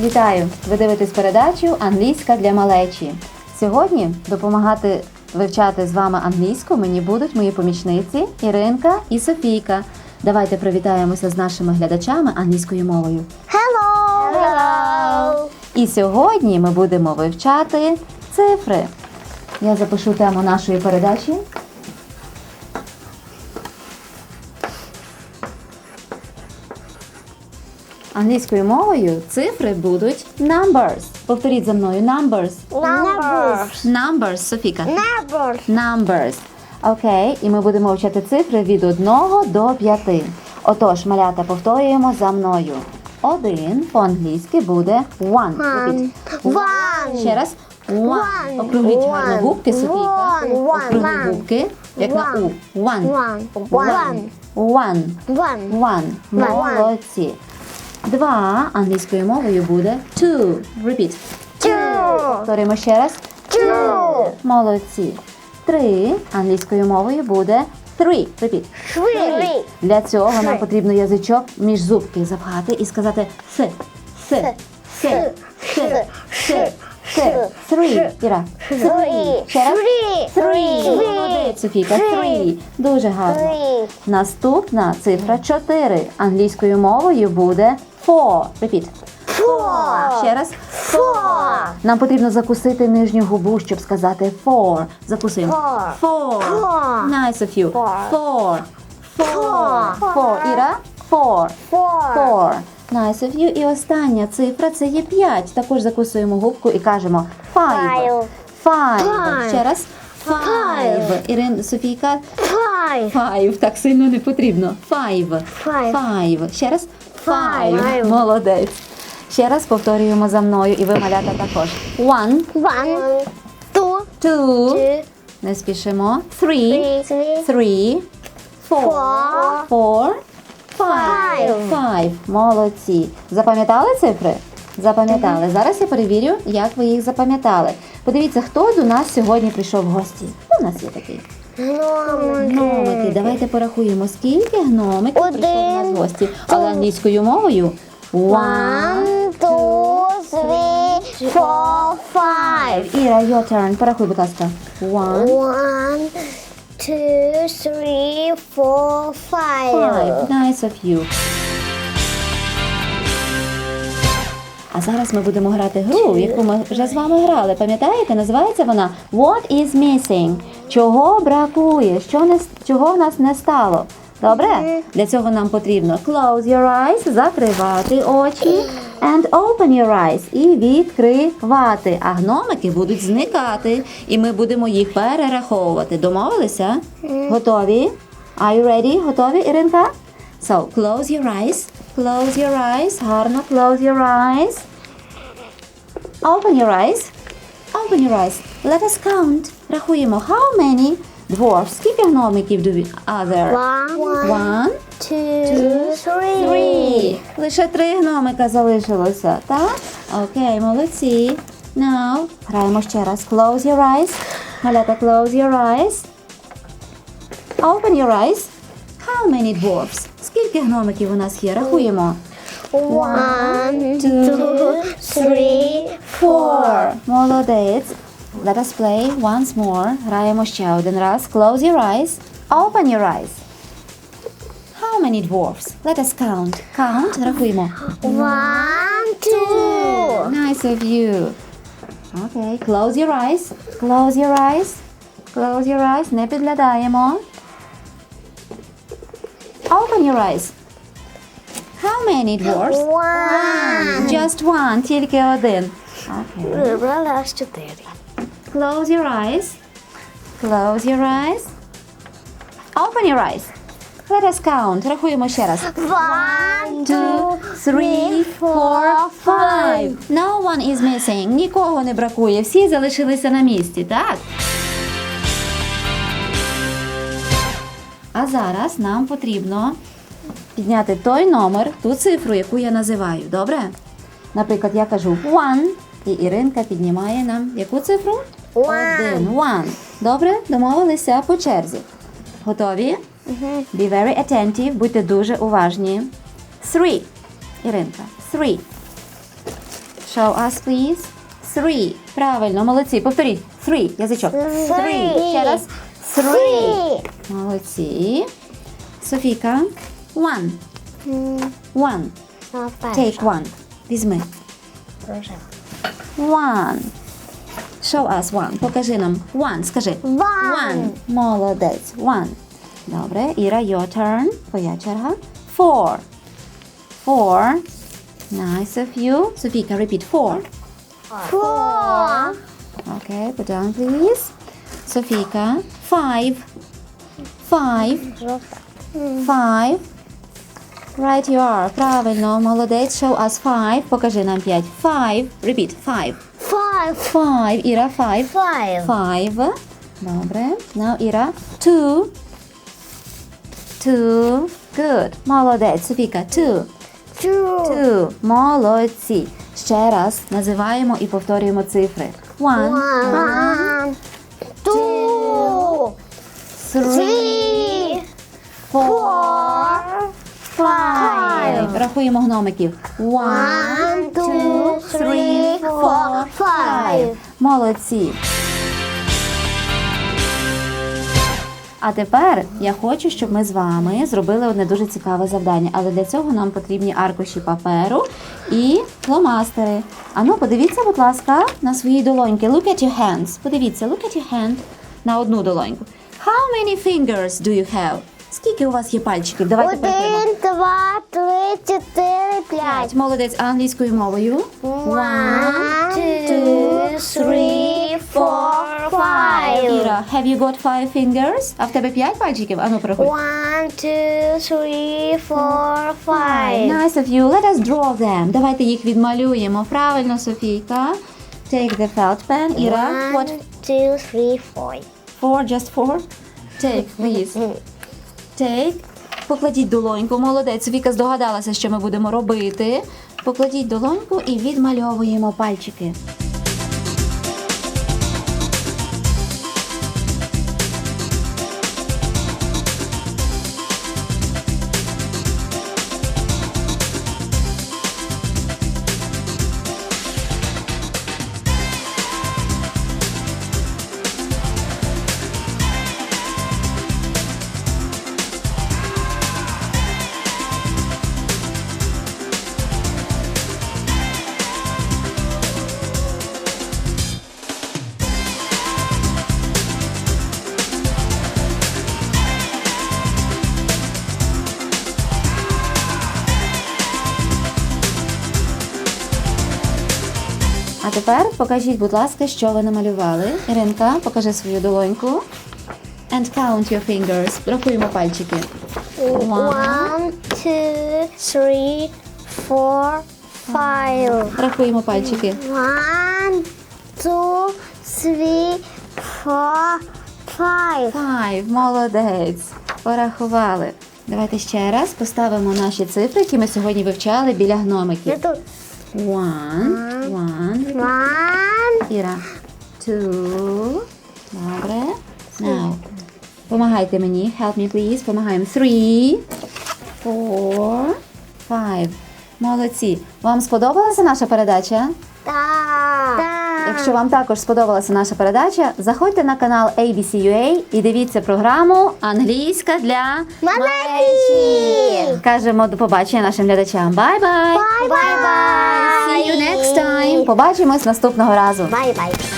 Вітаю! Ви дивитесь передачу Англійська для малечі. Сьогодні допомагати вивчати з вами англійську мені будуть мої помічниці Іринка і Софійка. Давайте привітаємося з нашими глядачами англійською мовою. Hello. Hello. І сьогодні ми будемо вивчати цифри. Я запишу тему нашої передачі. Англійською мовою цифри будуть numbers. Повторіть за мною numbers. Numbers. Numbers, Софіка. Numbers. Numbers. Окей, і ми будемо вчати цифри від 1 до 5. Отож, малята, повторюємо за мною. Один по-англійськи буде one. Repeat. One. Ще раз. One. One. Округліть гарно One. губки, Софійка. One. One. Округлі One. губки, як на One. У. One. One. One. One. One. One. One. Молодці. Два англійською мовою буде two. Repeat. Two. Повторюємо ще раз. Two. Молодці. Три англійською мовою буде three. Repeat. Three. Для цього нам потрібно язичок між зубки запхати і сказати с. С. С. С. С. С. Three. Іра. Ще раз. Three. Молодець, Софійка. Three. Дуже гарно. Наступна цифра 4. Англійською мовою буде four. Repeat. Four. Ще раз. Four. Нам потрібно закусити нижню губу, щоб сказати four. Закусуємо. Four. Four. Four. Nice of you. Four. Four. Four. Іра? Four. Four. Four. Nice of you. І остання цифра це є 5. Також закусуємо губку і кажемо five. Five. Ще раз. Five. Five. Ірин, Софійка, Five. Five. Так сильно не потрібно. Five. Five. Five. Ще раз. Five. Five. Молодець. Ще раз повторюємо за мною, і ви малята також. One, One. Two. two, Two. не спішимо. Three, Three. three, four, Four. Five. Five. Молодці. Запам'ятали цифри? Запам'ятали. Зараз я перевірю, як ви їх запам'ятали. Подивіться, хто до нас сьогодні прийшов в гості. Хто у нас є такий? Гномики. Давайте порахуємо, скільки гномиків Один. прийшло до нас в гості. Але англійською мовою one, One, two, three, four, five. Іра, your turn. Порахуй, будь ласка. One, One, two, three, four, five. five. Nice of you. А зараз ми будемо грати гру, яку ми вже з вами грали. Пам'ятаєте? Називається вона What is missing? Чого бракує? Що не чого в нас не стало? Добре? Для цього нам потрібно close your eyes, закривати очі, and open your eyes і відкривати. А гномики будуть зникати, і ми будемо їх перераховувати. Домовилися? Готові? Are you ready? Готові, Іринка? So, close your eyes. Close your eyes. Гарно close your eyes. Open your eyes. Open your eyes. Let us count. Рахуємо. How many dwarfs? Скільки гномиків do we are there? One, One, two, two, three. three. Лише три гномика залишилося, так? Окей, молодці. Now, граємо ще раз. Close your eyes. Малята, close your eyes. Open your eyes. How many dwarfs? Скільки гномиків у нас є? Рахуємо. One, two, three, Four. Молодець. Let us play once more. Граємо ще один раз. Close your eyes. Open your eyes. How many dwarfs? Let us count. Count. Рахуємо. one, two. Nice of you. Okay. Close your eyes. Close your eyes. Close your eyes. Не підглядаємо. Open your eyes. How many dwarfs? One. Just one. Тільки один. Okay. Вибрала чотири. Close your eyes. Close your eyes. Open your eyes. Let us count. Рахуємо ще раз. One, Two, three, four, five. No one is missing. Нікого не бракує. Всі залишилися на місці, так? А зараз нам потрібно підняти той номер, ту цифру, яку я називаю. Добре? Наприклад, я кажу one, і Іринка піднімає нам яку цифру? One. Один. One. Добре? Домовилися по черзі. Готові? Be very attentive, будьте дуже уважні. Three. Іринка. Three. Show us, please. Three. Правильно, молодці. Повторіть. Three. Язичок. Three. Ще раз. Three. Молодці. Софійка. One. One. Take one. Візьми. One. Show us one. Покажи нам. One. Скажи. One. Молодець. One. Добре. Іра, your turn. Твоя черга. Four. Four. Nice of you. Софійка, repeat. Four. Four. Okay, put down please. Софійка. Five. Five. Five. Right you are. Правильно, молодець. Show us five. Покажи нам п'ять. Five. Repeat. Five. Five. Five. Іра, five. Five. Five. Добре. Now Іра. Two. Two. Good. Молодець. Софійка. Two. Two. Two. Молодці. Ще раз називаємо і повторюємо цифри. One. One. Two. Three. Four. Рахуємо гномиків. One, two, three, four, five. Молодці. А тепер я хочу, щоб ми з вами зробили одне дуже цікаве завдання. Але для цього нам потрібні аркуші паперу і фломастери. Ану, подивіться, будь ласка, на свої долоньки. Look at your hands. Подивіться, look at your hand на одну долоньку. How many fingers do you have? Скільки у вас є пальчиків? Давайте. Один, два, три, чотири, п'ять. П'ять. Молодець англійською мовою. One, two, three, four, five. Іра, have you got five fingers? А в тебе п'ять пальчиків? Ану, порахуй. One, two, three, four, five. Nice of you. Let us draw them. Давайте їх відмалюємо. Правильно, Софійка. Take the felt pen. Іра, what? One, two, three, four. Four, just four? Take, please. Take. Покладіть долоньку. Молодець. Віка здогадалася, що ми будемо робити. Покладіть долоньку і відмальовуємо пальчики. Тепер покажіть, будь ласка, що ви намалювали. Іринка, покажи свою долоньку. And count your fingers. Рахуємо пальчики. One, two, three, four, five. Рахуємо пальчики. One, two, three, four, five. Five. Молодець. Порахували. Давайте ще раз поставимо наші цифри, які ми сьогодні вивчали біля гномиків. One. One. One, Іра. Two. Добре. Now. Помагайте мені. Help me, please. Помагаємо. Three. Four. Five. Молодці. Вам сподобалася наша передача? так. Якщо вам також сподобалася наша передача, заходьте на канал ABC.UA і дивіться програму Англійська для Малечі! Кажемо до побачення нашим глядачам. Бай-бай! Бай-бай! See you next time! Побачимось наступного разу. Bye.